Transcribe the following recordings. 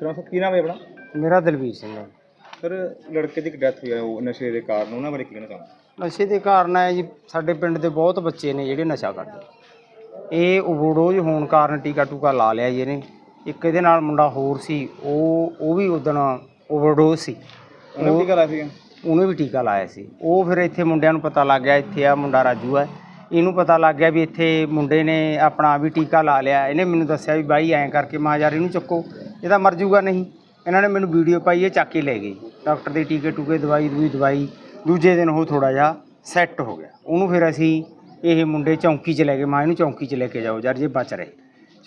ਸਰਪੰਚ ਸਾਹਿਬ ਕੀ ਨਾਮ ਹੈ ਆਪਣਾ? ਮੇਰਾ ਦਲਵੀਰ ਸਿੰਘ ਹੈ। ਸਰ ਲੜਕੇ ਦੀ ਇੱਕ ਡੈਥ ਹੋਈ ਹੈ ਉਹ ਨਸ਼ੇ ਦੇ ਕਾਰਨ ਉਹਨਾਂ ਬਾਰੇ ਕੀ ਕਹਿਣਾ ਚਾਹੁੰਦੇ ਨਸ਼ੇ ਦੇ ਕਾਰਨ ਹੈ ਜੀ ਸਾਡੇ ਪਿੰਡ ਦੇ ਬਹੁਤ ਬੱਚੇ ਨੇ ਜਿਹੜੇ ਨਸ਼ਾ ਕਰਦੇ ਇਹ ਓਵਰਡੋਜ਼ ਹੋਣ ਕਾਰਨ ਟੀਕਾ ਟੂਕਾ ਲਾ ਲਿਆ ਜੀ ਇਹਨੇ। ਇੱਕ ਇਹਦੇ ਨਾਲ ਮੁੰਡਾ ਹੋਰ ਸੀ ਉਹ ਉਹ ਵੀ ਉਦਣ ਓਵਰਡੋਜ਼ ਸੀ। ਉਹਨਾਂ ਨੂੰ ਕੀ ਕਰਾ ਸੀਗਾ? ਉਹਨੇ ਵੀ ਟੀਕਾ ਲਾਇਆ ਸੀ। ਉਹ ਫਿਰ ਇੱਥੇ ਮੁੰਡਿਆਂ ਨੂੰ ਪਤਾ ਲੱਗ ਗਿਆ ਇੱਥੇ ਆ ਮੁੰਡਾ ਰਾਜੂ ਹੈ। ਇਹਨੂੰ ਪਤਾ ਲੱਗ ਗਿਆ ਵੀ ਇੱਥੇ ਮੁੰਡੇ ਨੇ ਆਪਣਾ ਵੀ ਟੀਕਾ ਲਾ ਲਿਆ। ਇਹਨੇ ਮੈਨੂੰ ਦੱਸਿਆ ਵੀ ਬਾਈ ਐਂ ਕਰਕੇ ਮਾਂ ਯਾਰ ਇਹਨੂੰ ਚੱਕੋ। ਇਹਦਾ ਮਰ ਜੂਗਾ ਨਹੀਂ, ਇਹਨਾਂ ਨੇ ਮੈਨੂੰ ਵੀਡੀਓ ਪਾਈ ਇਹ ਚੱਕ ਕੇ ਲੈ ਗਏ। ਡਾਕਟਰ ਦੇ ਟੀਕੇ ਟੂਕੇ ਦਵਾਈ ਦੂਈ ਦਵਾਈ, ਦੂਜੇ ਦਿਨ ਉਹ ਥੋੜਾ ਜਿਹਾ ਸੈੱਟ ਹੋ ਗਿਆ। ਉਹਨੂੰ ਫਿਰ ਅਸੀਂ ਇਹ ਮੁੰਡੇ ਚੌਂਕੀ 'ਚ ਲੈ ਗਏ। ਮਾਂ, ਇਹਨੂੰ ਚੌਂਕੀ 'ਚ ਲੈ ਕੇ ਜਾਓ, ਯਾਰ ਜੇ ਬਚ ਰਹੇ।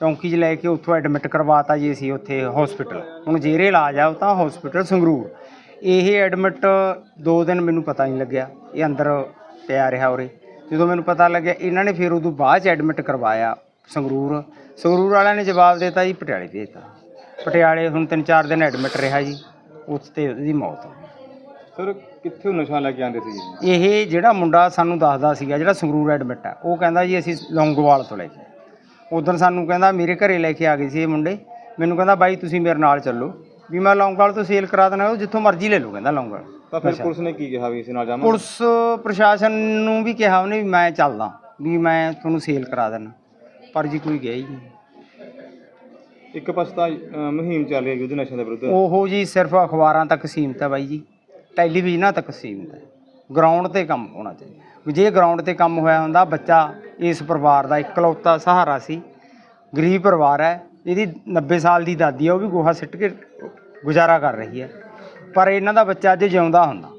ਚੌਂਕੀ 'ਚ ਲੈ ਕੇ ਉੱਥੋਂ ਐਡਮਿਟ ਕਰਵਾਤਾ ਜੀ ਅਸੀਂ ਉੱਥੇ ਹਸਪੀਟਲ ਹੁਣ ਜੇਰੇ ਇਲਾਜ ਆ, ਉਹ ਤਾਂ ਹਸਪੀਟਲ ਸੰਗਰੂਰ। ਇਹ ਐਡਮਿਟ ਦੋ ਦਿਨ ਮੈਨੂੰ ਪਤਾ ਨਹੀਂ ਲੱਗਿਆ। ਇਹ ਅੰਦਰ ਪਿਆ ਰਿਹਾ ਉਰੇ। ਜਦੋਂ ਮੈਨੂੰ ਪਤਾ ਲੱਗਿਆ, ਇਹਨਾਂ ਨੇ ਫਿਰ ਉਦੋਂ ਬਾਅਦ ਚ ਐਡਮਿਟ ਕਰਵਾਇਆ ਸੰਗਰੂਰ। ਸੰਗਰੂਰ ਵਾਲਿਆਂ ਨੇ ਜਵਾਬ ਦਿੱਤਾ ਜੀ, ਪਟਿਆਲੇ ਭੇਜਤਾ ਪਟਿਆਲੇ ਹੁਣ ਤਿੰਨ ਚਾਰ ਦਿਨ ਐਡਮਿਟ ਰਿਹਾ ਜੀ ਉਸ ਤੇ ਉਹਦੀ ਮੌਤ ਹੋ ਗਈ। ਸਰ ਕਿੱਥੇ ਨਸ਼ਾ ਲੈ ਕੇ ਆਉਂਦੇ ਸੀ ਇਹ ਜਿਹੜਾ ਮੁੰਡਾ ਸਾਨੂੰ ਦੱਸਦਾ ਸੀਗਾ ਜਿਹੜਾ ਸੰਗਰੂਰ ਐਡਮਿਟ ਹੈ ਉਹ ਕਹਿੰਦਾ ਜੀ ਅਸੀਂ ਲੌਂਗੋਵਾਲ ਤੋਂ ਲੈ ਕੇ ਉਦੋਂ ਸਾਨੂੰ ਕਹਿੰਦਾ ਮੇਰੇ ਘਰੇ ਲੈ ਕੇ ਆ ਗਏ ਸੀ ਇਹ ਮੁੰਡੇ। ਮੈਨੂੰ ਕਹਿੰਦਾ ਬਾਈ ਤੁਸੀਂ ਮੇਰੇ ਨਾਲ ਚੱਲੋ। ਵੀ ਮੈਂ ਲੌਂਗੋਵਾਲ ਤੋਂ ਸੇਲ ਕਰਾ ਦੇਣਾ ਉਹ ਜਿੱਥੋਂ ਮਰਜ਼ੀ ਲੈ ਲਓ ਕਹਿੰਦਾ ਲੌਂਗੋਵਾਲ। ਤਾਂ ਫਿਰ। ਪੁਲਿਸ ਨੇ ਕੀ ਕਿਹਾ ਵੀ ਇਸ ਨਾਲ ਜਾਵਾਂ ਪੁਲਿਸ ਪ੍ਰਸ਼ਾਸਨ ਨੂੰ ਵੀ ਕਿਹਾ ਉਹਨੇ ਵੀ ਮੈਂ ਚੱਲਦਾ ਵੀ ਮੈਂ ਤੁਹਾਨੂੰ ਸੇਲ ਕਰਾ ਦੇਣਾ ਪਰ ਜੀ ਕੋਈ ਗਿਆ ਹੀ ਨਹੀਂ। ਇੱਕ ਪਾਸੇ ਤਾਂ ਅ, ਮੁਹਿੰਮ ਚੱਲ ਰਹੀ ਹੈ ਯੁੱਧ ਨਸ਼ਿਆਂ ਦੇ ਵਿਰੁੱਧ। ਉਹ ਜੀ ਸਿਰਫ ਅਖਬਾਰਾਂ ਤੱਕ ਸੀਮਤ ਹੈ ਬਾਈ ਜੀ। ਟੈਲੀਵਿਜ਼ਨਾਂ ਤੱਕ ਸੀਮਤ ਹੈ। ਗਰਾਊਂਡ ਤੇ ਕੰਮ ਹੋਣਾ ਚਾਹੀਦਾ। ਜੇ ਗਰਾਊਂਡ ਤੇ ਕੰਮ ਹੋਇਆ ਹੁੰਦਾ ਬੱਚਾ ਇਸ ਪਰਿਵਾਰ ਦਾ ਇਕਲੌਤਾ ਸਹਾਰਾ ਸੀ। ਗਰੀਬ ਪਰਿਵਾਰ ਹੈ। ਇਹਦੀ 90 ਸਾਲ ਦੀ ਦਾਦੀ ਹੈ ਉਹ ਵੀ ਗੋਹਾ ਸਿੱਟ ਕੇ ਗੁਜ਼ਾਰਾ ਕਰ ਰਹੀ ਹੈ। ਪਰ ਇਹਨਾਂ ਦਾ ਬੱਚਾ ਅੱਜ ਜਿਉਂਦਾ ਹੁੰਦਾ।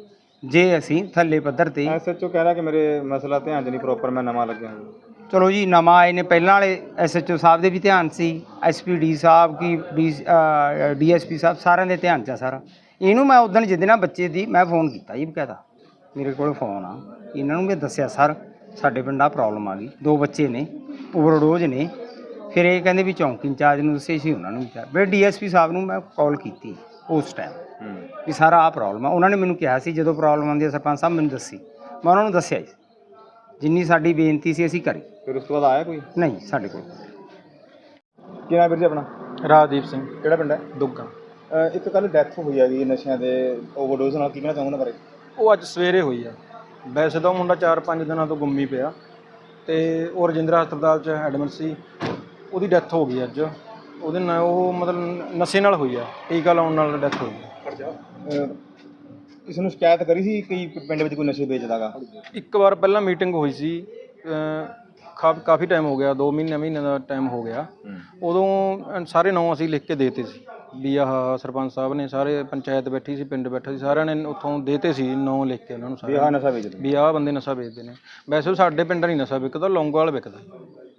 ਜੇ ਅਸੀਂ ਥੱਲੇ ਪੱਧਰ ਤੇ ਐਸਐਚਓ ਕਹਿ ਰਿਹਾ ਕਿ ਮੇਰੇ ਮਸਲਾ ਧਿਆਨ 'ਚ ਨਹੀਂ ਪ੍ਰੋਪਰ ਮੈਂ ਨਵਾਂ ਲੱਗਿਆ ਹਾਂ। ਚਲੋ ਜੀ ਨਵਾਂ ਆਏ ਨੇ। ਪਹਿਲਾਂ ਵਾਲੇ ਐਸਐਚਓ ਸਾਹਿਬ ਦੇ ਵੀ ਧਿਆਨ ਸੀ ਐਸਪੀਡੀ ਸਾਹਿਬ ਕੀ ਡੀਐਸਪੀ ਸਾਹਿਬ ਸਾਰਿਆਂ ਦੇ ਧਿਆਨ ਚ ਆ ਸਾਰਾ। ਇਹਨੂੰ ਮੈਂ ਉਦੋਂ ਜਿੱਦੇ ਨਾਲ ਬੱਚੇ ਦੀ ਮੈਂ ਫੋਨ ਕੀਤਾ ਜੀ ਬਕਾਇਦਾ। ਮੇਰੇ ਕੋਲ ਫੋਨ ਆ। ਇਹਨਾਂ ਨੂੰ ਮੈਂ ਦੱਸਿਆ ਸਰ ਸਾਡੇ ਪਿੰਡ ਆ ਪ੍ਰੋਬਲਮ ਆ ਗਈ। ਦੋ ਬੱਚੇ ਨੇ ਓਵਰਡੋਜ਼ ਨੇ। ਫਿਰ ਇਹ ਕਹਿੰਦੇ ਵੀ ਚੌਂਕੀ ਇੰਚਾਰਜ ਨੂੰ ਦੱਸੇ ਸੀ ਉਹਨਾਂ ਨੂੰ ਵੀ ਕਿਹਾ। ਫਿਰ ਡੀਐਸਪੀ ਸਾਹਿਬ ਨੂੰ ਮੈਂ ਕਾਲ ਕੀਤੀ ਉਸ ਟਾਈਮ ਵੀ ਸਾਰਾ ਆ ਪ੍ਰੋਬਲਮ ਆ। ਉਹਨਾਂ ਨੇ ਮੈਨੂੰ ਕਿਹਾ ਸੀ ਜਦੋਂ ਪ੍ਰੋਬਲਮ ਆਉਂਦੀ ਹੈ ਸਰਪੰਚ ਸਾਹਿਬ ਮੈਨੂੰ ਦੱਸੀ। ਮੈਂ ਉਹਨਾਂ ਨੂੰ ਦੱਸਿਆ ਜੀ। ਜਿੰਨੀ ਸਾਡੀ ਬੇਨਤੀ ਸੀ ਅਸੀਂ ਕਰੀ। ਫਿਰ ਉਸ ਤੋਂ ਬਾਅਦ ਆਇਆ ਕੋਈ? ਨਹੀਂ ਸਾਡੇ ਕੋਲ। ਕੀ ਨਾਮ ਵੀਰ ਜੀ ਆਪਣਾ? ਰਾਜਦੀਪ ਸਿੰਘ। ਕਿਹੜਾ ਪਿੰਡ ਹੈ? ਦੁੱਗਾ। ਇੱਕ ਕੱਲ ਡੈਥ ਹੋਈ ਹੈਗੀ ਨਸ਼ਿਆਂ ਦੇ ਓਵਰਡੋਜ਼ ਨਾਲ ਕੀ ਕਹਿਣਾ ਚਾਹੁੰਦਾ ਬਾਰੇ? ਉਹ ਅੱਜ ਸਵੇਰੇ ਹੋਈ ਆ। ਵੈਸੇ ਤਾਂ ਉਹ ਮੁੰਡਾ 4-5 ਦਿਨਾਂ ਤੋਂ ਗੁੰਮੀ ਪਿਆ। ਤੇ ਉਹ ਰਜਿੰਦਰਾ ਹਸਪਤਾਲ 'ਚ ਐਡਮਿਟ ਸੀ। ਉਹਦੀ ਡੈਥ ਹੋ ਗਈ ਅੱਜ। ਉਹਦੇ ਨਾਲ ਉਹ ਮਤਲਬ ਨਸ਼ੇ ਨਾਲ ਹੋਈ ਆ। ਟੀਕਾ ਲਾਉਣ ਨਾਲ ਡੈਥ ਹੋਈ ਆ। ਅ, ਕਿਸੇ ਨੂੰ ਸ਼ਿਕਾਇਤ ਕਰੀ ਸੀ ਕਈ ਪਿੰਡ ਵਿੱਚ ਕੋਈ ਨਸ਼ੇ ਵੇਚਦਾਗਾ ਇੱਕ ਵਾਰ ਪਹਿਲਾਂ ਮੀਟਿੰਗ ਹੋਈ ਸੀ। ਅਹ ਕਾਫੀ ਟਾਈਮ ਹੋ ਗਿਆ 2 ਮਹੀਨੇ ਮਹੀਨੇ ਦਾ ਟਾਈਮ ਹੋ ਗਿਆ। ਉਦੋਂ ਅਹ ਸਾਰੇ ਨਾਂ ਅਸੀਂ ਲਿਖ ਕੇ ਦੇਤੇ ਸੀ। ਵੀ ਆਹ ਸਰਪੰਚ ਸਾਹਿਬ ਨੇ ਸਾਰੇ ਪੰਚਾਇਤ ਬੈਠੀ ਸੀ ਪਿੰਡ ਬੈਠਾ ਸੀ ਸਾਰਿਆਂ ਨੇ ਉੱਥੋਂ ਦੇਤੇ ਸੀ ਨਾਂ ਲਿਖ ਕੇ ਉਹਨਾਂ ਨੂੰ ਸਾਰਿਆਂ ਨਸ਼ਾ ਵੇਚਦੇ ਵੀ ਆਹ ਬੰਦੇ ਨਸ਼ਾ ਵੇਚਦੇ ਨੇ। ਵੈਸੇ ਉਹ ਸਾਡੇ ਪਿੰਡ ਨਹੀਂ ਨਸ਼ਾ ਵਿਕਦਾ ਲੌਂਗੋਵਾਲ ਵਿਕਦਾ।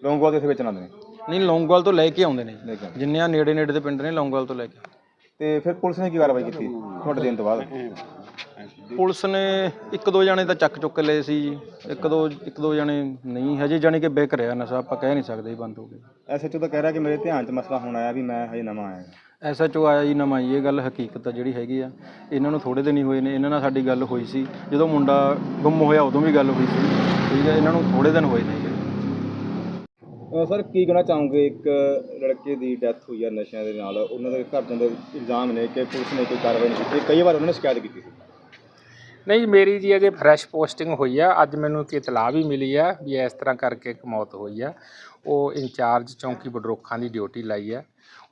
ਲੋਂਗੋਵਾਲ ਇੱਥੇ ਵੇਚਣ ਆਉਂਦੇ ਨੇ? ਨਹੀਂ ਲੌਂਗੋਵਾਲ ਤੋਂ ਲੈ ਕੇ ਆਉਂਦੇ ਨੇ। ਲੈ ਕੇ ਆਉਂਦੇ। ਜਿੰਨੇ ਆ ਨੇੜੇ ਨੇੜੇ ਦੇ ਪਿੰਡ ਨੇ ਲੌਂਗੋਵਾਲ ਤੋਂ ਲੈ ਕੇ ਤੇ ਫਿਰ ਪੁਲਿਸ ਨੇ ਕੀ ਕਾਰਵਾਈ ਕੀਤੀ ਤੁਹਾਡੇ ਦੇਣ ਤੋਂ ਬਾਅਦ? ਪੁਲਿਸ ਨੇ ਇੱਕ ਦੋ ਜਣੇ ਤਾਂ ਚੱਕ ਚੁੱਕ ਲਏ ਸੀ ਜੀ। ਇੱਕ ਦੋ ਇੱਕ ਦੋ ਜਣੇ ਨਹੀਂ ਹਜੇ ਜਾਣੀ ਕਿ ਵਿਕ ਰਿਹਾ ਨਸ਼ਾ ਆਪਾਂ ਕਹਿ ਨਹੀਂ ਸਕਦੇ ਜੀ ਬੰਦ ਹੋ ਗਿਆ ਐਸਐਚਓ ਤਾਂ ਕਹਿ ਰਿਹਾ ਕਿ ਮੇਰੇ ਧਿਆਨ 'ਚ ਮਸਲਾ ਹੁਣ ਆਇਆ ਵੀ ਮੈਂ ਹਜੇ ਨਵਾਂ ਆਇਆ। ਐਸਐਚਓ ਆਇਆ ਜੀ ਨਵਾਂ ਜੀ ਇਹ ਗੱਲ ਹਕੀਕਤ ਆ ਜਿਹੜੀ ਹੈਗੀ ਆ। ਇਹਨਾਂ ਨੂੰ ਥੋੜੇ ਦਿਨ ਹੀ ਹੋਏ ਨੇ ਇਹਨਾਂ ਨਾਲ ਸਾਡੀ ਗੱਲ ਹੋਈ ਸੀ। ਜਦੋਂ ਮੁੰਡਾ ਗੁੰਮ ਹੋਇਆ ਉਦੋਂ ਵੀ ਗੱਲ ਹੋਈ ਸੀ। ਠੀਕ ਹੈ ਇਹਨਾਂ ਨੂੰ ਥੋੜੇ ਦਿਨ ਹੋਏ ਨੇ ਸਰ ਕੀ ਕਹਿਣਾ ਚਾਹੋਗੇ? ਇੱਕ ਲੜਕੇ ਦੀ ਡੈਥ ਹੋਈ ਹੈ ਨਸ਼ਿਆਂ ਦੇ ਨਾਲ। ਉਹਨਾਂ ਦੇ ਘਰਦਿਆਂ ਦੇ ਇਲਜ਼ਾਮ ਨੇ ਕਿ ਪੁਲਿਸ ਨੇ ਕੋਈ ਕਾਰਵਾਈ ਨਹੀਂ ਕੀਤੀ। ਕਈ ਵਾਰ ਉਹਨਾਂ ਨੇ ਸ਼ਿਕਾਇਤ ਕੀਤੀ ਸੀ। ਨਹੀਂ ਮੇਰੀ ਜੀ ਅਜੇ ਫਰੈਸ਼ ਪੋਸਟਿੰਗ ਹੋਈ ਆ। ਅੱਜ ਮੈਨੂੰ ਇੱਕ ਇਤਲਾਹ ਵੀ ਮਿਲੀ ਆ ਵੀ ਇਸ ਤਰ੍ਹਾਂ ਕਰਕੇ ਇੱਕ ਮੌਤ ਹੋਈ ਆ। ਉਹ ਇੰਚਾਰਜ ਚੌਂਕੀ ਬਡਰੋਖਾਂ ਦੀ ਡਿਊਟੀ ਲਾਈ ਆ।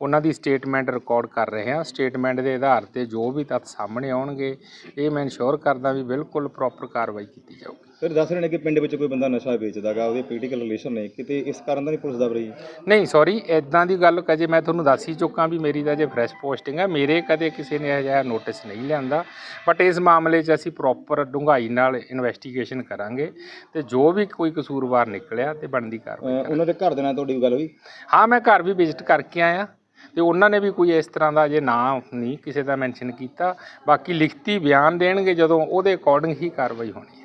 ਉਹਨਾਂ ਦੀ ਸਟੇਟਮੈਂਟ ਰਿਕਾਰਡ ਕਰ ਰਹੇ ਹਾਂ। ਸਟੇਟਮੈਂਟ ਦੇ ਆਧਾਰ ਤੇ ਜੋ ਵੀ ਤੱਥ ਸਾਹਮਣੇ ਆਉਣਗੇ ਇਹ ਮੈਂ ਇਨਸ਼ੋਰ ਕਰਦਾ ਵੀ ਬਿਲਕੁਲ ਪ੍ਰੋਪਰ ਕਾਰਵਾਈ ਕੀਤੀ ਜਾਊਗੀ। ਸਰ ਦੱਸ ਰਹੇ ਨੇ ਕਿ ਪਿੰਡ ਵਿੱਚ ਕੋਈ ਬੰਦਾ ਨਸ਼ਾ ਵੇਚਦਾਗਾ ਉਹਦੇ ਪੋਲੀਟੀਕਲ ਰਿਲੇਸ਼ਨ ਨੇ ਕਿਤੇ ਇਸ ਕਾਰਨ ਤਾਂ ਨਹੀਂ ਪੁਲਿਸ ਦਬ ਰਹੀ? ਨਹੀਂ ਸੌਰੀ ਇਦਾਂ ਦੀ ਗੱਲ ਕਜੇ ਮੈਂ ਤੁਹਾਨੂੰ ਦੱਸ ਹੀ ਚੁੱਕਾ ਵੀ ਮੇਰੀ ਤਾਂ ਜੇ ਫਰੈਸ਼ ਪੋਸਟਿੰਗ ਹੈ ਮੇਰੇ ਕਦੇ ਕਿਸੇ ਨੇ ਇਹ ਜਿਹਾ ਨੋਟਿਸ ਨਹੀਂ ਲਿਆਂਦਾ। ਬਟ ਇਸ ਮਾਮਲੇ 'ਚ ਅਸੀਂ ਪ੍ਰੋਪਰ ਡੂੰਘਾਈ ਨਾਲ ਇਨਵੈਸਟੀਗੇਸ਼ਨ ਕਰਾਂਗੇ ਤੇ ਜੋ ਵੀ ਕੋਈ ਕਸੂਰਵਾਰ ਨਿਕਲਿਆ ਤੇ ਬਣਦੀ ਕਾਰਵਾਈ ਉਹਨਾਂ ਦੇ ਘਰ ਦੇ ਨਾਲ ਤੁਹਾਡੀ ਗੱਲ ਹੋਈ? ਹਾਂ ਮੈਂ ਘਰ ਵੀ ਵਿਜ਼ਿਟ ਕਰਕੇ ਆਇਆ। ਤੇ ਉਹਨਾਂ ਨੇ ਵੀ ਕੋਈ ਇਸ ਤਰ੍ਹਾਂ ਦਾ ਜੇ ਨਾਂ ਨਹੀਂ ਕਿਸੇ ਦਾ ਮੈਂਸ਼ਨ ਕੀਤਾ, ਬਾਕੀ ਲਿਖਤੀ ਬਿਆਨ ਦੇਣਗੇ ਜਦੋਂ ਉਹਦੇ ਅਕੋਰਡਿੰਗ ਹੀ ਕਾਰਵਾਈ ਹੋਣੀ